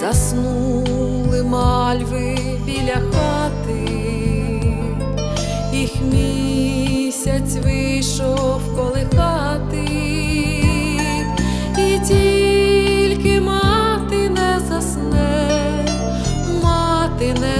Заснули мальви біля хати, їх місяць вийшов.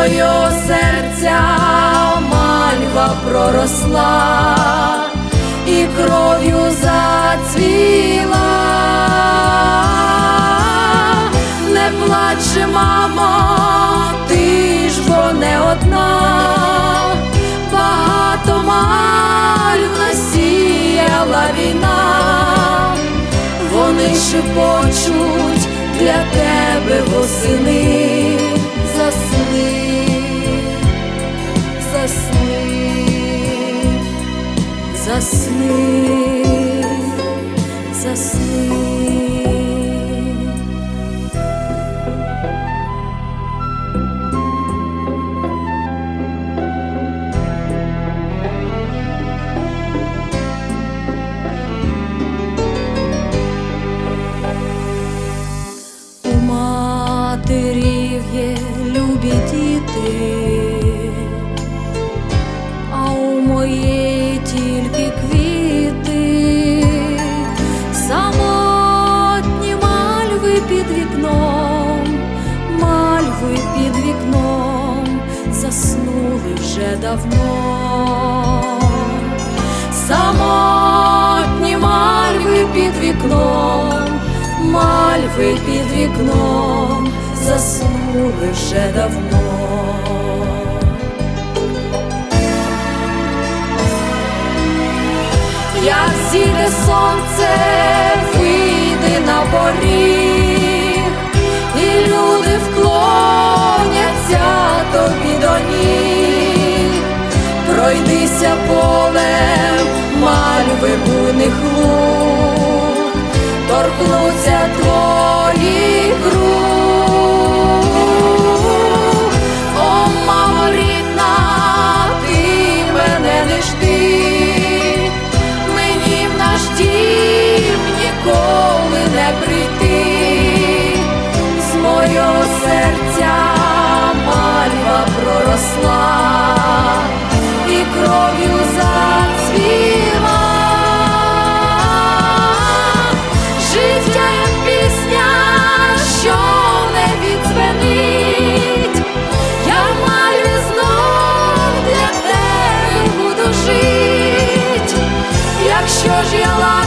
Мого серця мальва проросла і кров'ю зацвіла. Не плаче, мамо, ти ж бо не одна, багато мальв насіяла війна, вони шепочуть для тебе восени, засни. У матерів є любі діти, мальви під вікном заснули вже давно. Самотні мальви під вікном, мальви під вікном заснули вже давно. Як зійде сонце, вийди на поріг, пройдися полем se hoje ela